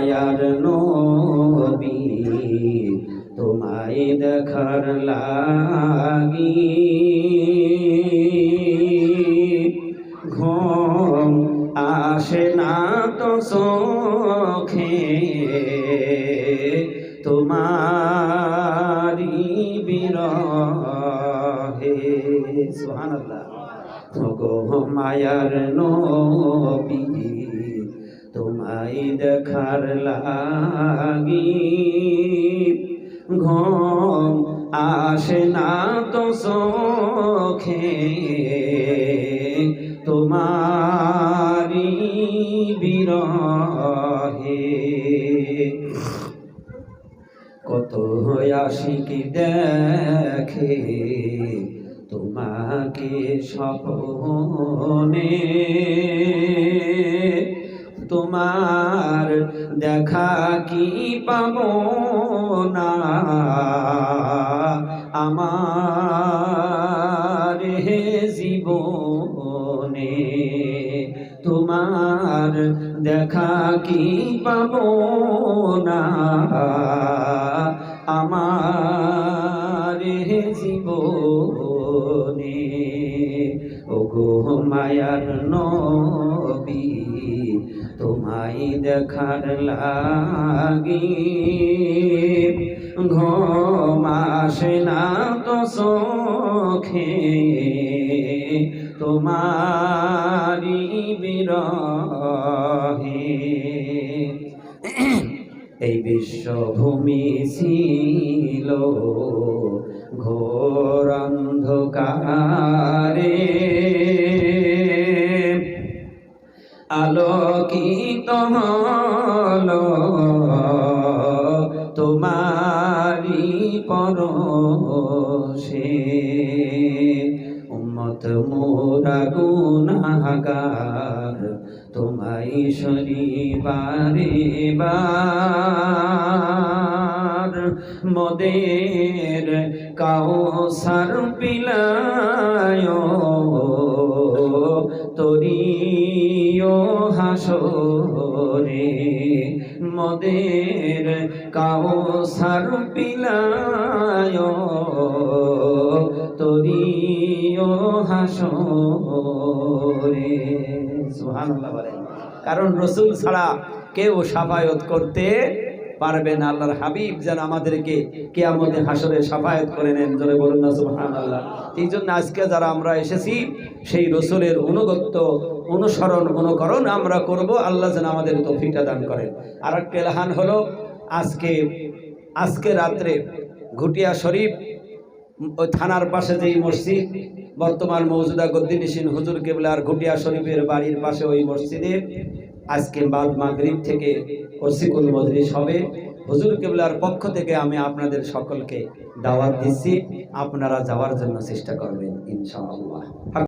মায়ার নবী, তোমায় দেখার লাগি। ঘুম আসে না তো চোখে তোমারি বিরহে। গো মায়ার নবী। তোমায় দেখার লাগি। ঘুম আসে না তো চোখে তোমারি বিরহে। কত আশিকি দেখে তোমাকে স্বপনে। তোমার দেখা কি পাব না? আমার হে জীবনে তোমার দেখা কি পাব না? আমার হে জীবনে ওগো মায়ার নবী তোমায় দেখার লাগি। ঘুম আসে না তো চোখে তোমারি বিরহে। এই বিশ্বভূমি ছিল ঘোর আলোকিত হলো তোমারি পরশে। উম্মত মোরা গুনাহগার তোমায় শরীবারে বার মদের কাউসার পিলায় তরিও হাসরে মদের কাউসার পিলায় তরিও হাসরে। বলেন। কারণ রসুল ছাড়া কেউ সাফায়ত করতে পারবে না। আল্লাহর হাবিব যেন আমাদেরকে কেয়ামতে হাসরে সাফায়ত করে নেন। জোরে বলুন না, সুবহানাল্লাহ। এই জন্য আজকে যারা আমরা এসেছি, সেই রসুলের অনুগত্য, অনুসরণ, অনুকরণ আমরা করব। আল্লাহ যেন আমাদের তৌফিকটা দান করেন। আর একটা এলাহান হলো, আজকে আজকে রাত্রে ঘুটিয়া শরীফ, ওই থানার পাশে যেই মসজিদ, বর্তমান মৌজুদা গদ্দিনিসিন হুজুর কেবলার ঘুটিয়া শরীফের বাড়ির পাশে ওই মসজিদে আজকে বাদ মাগরিব থেকে ওসিকুল মজলিস হবে। হুজুর কেবলার পক্ষ থেকে আমি আপনাদের সকলকে দাওয়াত দিচ্ছি। আপনারা যাওয়ার জন্য চেষ্টা করবেন, ইনশাআল্লাহ।